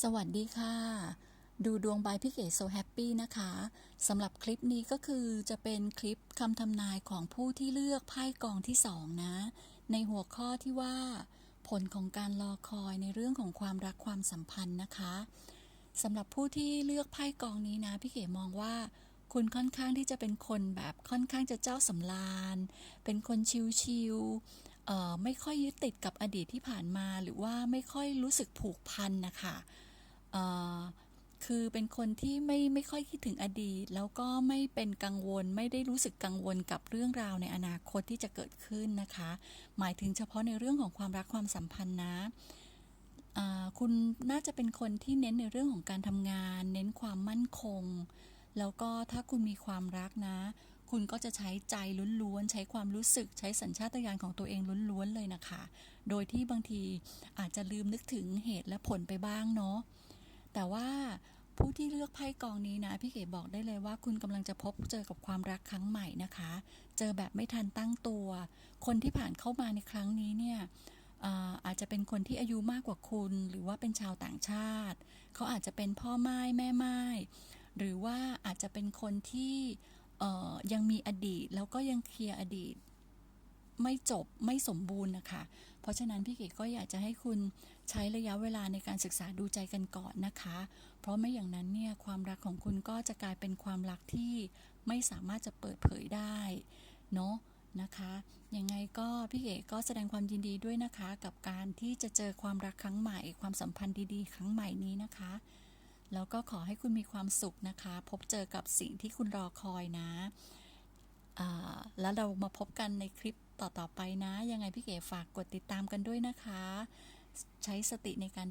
สวัสดีค่ะ ดูดวงบายพี่เก๋โซแฮปปี้นะคะสำหรับคลิปนี้ก็คือจะเป็นคลิปคำทำนายของผู้ที่เลือกไพ่กองที่สองนะ ในหัวข้อที่ว่า ผลของการรอคอยในเรื่องของความรักความสัมพันธ์นะคะสำหรับผู้ที่เลือกไพ่กองนี้นะพี่เก๋มองว่าคุณค่อนข้างที่จะเป็นคนแบบค่อนข้างจะเจ้าสำราญ เป็นคนชิวๆ ไม่ค่อยยึดติดกับอดีตที่ผ่านมาหรือว่าไม่ค่อยรู้สึกผูกพันนะคะคือเป็นคนที่ไม่ไม่ค่อยคิดถึงอดีต แล้วก็ไม่เป็นกังวลไม่ได้รู้สึกกังวลกับเรื่องราวในอนาคตที่จะเกิดขึ้นนะคะ หมายถึงเฉพาะในเรื่องของความรักความสัมพันธ์นะคุณน่าจะเป็นคนที่เน้นในเรื่องของการทำงาน เน้นความมั่นคง แล้วก็ถ้าคุณมีความรักนะ คุณก็จะใช้ใจล้วนๆ ใช้ความรู้สึก ใช้สัญชาตญาณของตัวเองล้วนๆ เลยนะคะ โดยที่บางทีอาจจะลืมนึกถึงเหตุและผลไปบ้างเนาะ แต่ว่าผู้ที่เลือกไพ่กองนี้นะพี่เก๋บอกได้เลยว่าคุณกำลังจะพบเจอกับความรักครั้งใหม่นะคะ เจอแบบไม่ทันตั้งตัว คนที่ผ่านเข้ามาในครั้งนี้เนี่ยอาจจะเป็นคนที่อายุมากกว่าคุณ หรือว่าเป็นชาวต่างชาติ เขาอาจจะเป็นพ่อไม้แม่ไม้หรือว่าอาจจะเป็นคนที่ ยังมีอดีตแล้วก็ยังเคลียร์อดีต ไม่จบไม่สมบูรณ์นะคะ เพราะฉะนั้นพี่เก๋ก็อยากจะให้คุณใช้ระยะเวลาในการศึกษาดูใจกันก่อนนะคะ เพราะไม่อย่างนั้นเนี่ยความรักของคุณก็จะกลายเป็นความรักที่ไม่สามารถจะเปิดเผยได้เนาะนะคะยังไงก็พี่เก๋ก็แสดงความยินดีด้วยนะคะ กับการที่จะเจอความรักครั้งใหม่ ความสัมพันธ์ดีๆ ครั้งใหม่นี้นะคะ แล้วก็ขอให้คุณมีความสุขนะคะ พบเจอกับสิ่งที่คุณรอคอยนะแล้วเรามาพบกันในคลิปต่อ ๆ ไปนะ ยังไงพี่เก๋ฝากกดติดตามกันด้วยนะคะ ใช้สติในการ